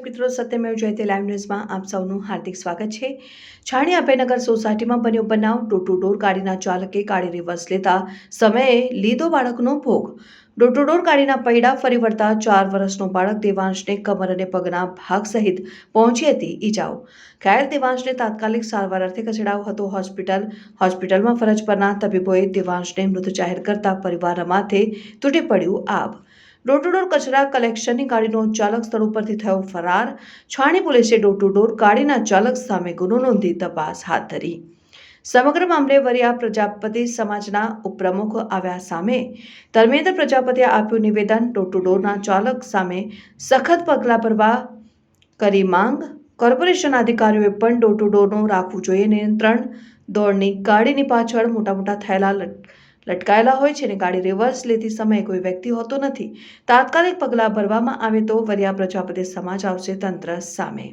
દર્શક મિત્રો, સત્યમેવ જયતે લાઈવ ન્યૂઝમાં આપ સૌનું હાર્દિક સ્વાગત છે. છાણી અભયનગર સોસાયટીમાં બન્યો બનાવ. ડોર ગાડીના ચાલકે ગાડી રિવર્સ લેતા સમયે લીધો બાળકનો ભોગ. ડોર ટુ ગાડીના પૈડા ફરી વળતા ચાર વર્ષનો બાળક દેવાંશને કમર અને પગના ભાગ સહિત પહોંચી હતી ઈજાઓ. ઘાયલ દેવાંશને તાત્કાલિક સારવાર અર્થે ખસેડાયો હતો. હોસ્પિટલ, હોસ્પિટલમાં ફરજ પરના તબીબોએ દેવાંશને મૃત જાહેર કરતા પરિવારના માથે તૂટી પડ્યું આબ ડોર ટુ ડોર કચરા કલેક્શનની ગાડીનો ચાલક સ્થળ ઉપરથી થયો ફરાર. છાણી પોલીસે ડોર ટુ ડોર ગાડીના ચાલક સામે ગુનો નોંધી તપાસ હાથ ધરી. સમગ્ર મામલે વરિયા પ્રજાપતિ સમાજના ઉપપ્રમુખ આવ્યા સામે ધર્મેન્દ્ર પ્રજાપતિએ આપ્યું નિવેદન. ડોર ટુ ડોરના ચાલક સામે સખત પગલાં ભરવા કરી માંગ. કોર્પોરેશન અધિકારીઓએ પણ ડોર ટુ ડોરનું રાખવું જોઈએ. નિયંત્રણ દોડની ગાડીની પાછળ મોટા મોટા થયેલા લટકાયેલા હોય છે અને ગાડી રિવર્સ લેતી સમયે કોઈ વ્યક્તિ હોતો નથી. તાત્કાલિક પગલાં ભરવામાં આવે તો વરિયા પ્રજાપતિ સમાજ આવશે તંત્ર સામે.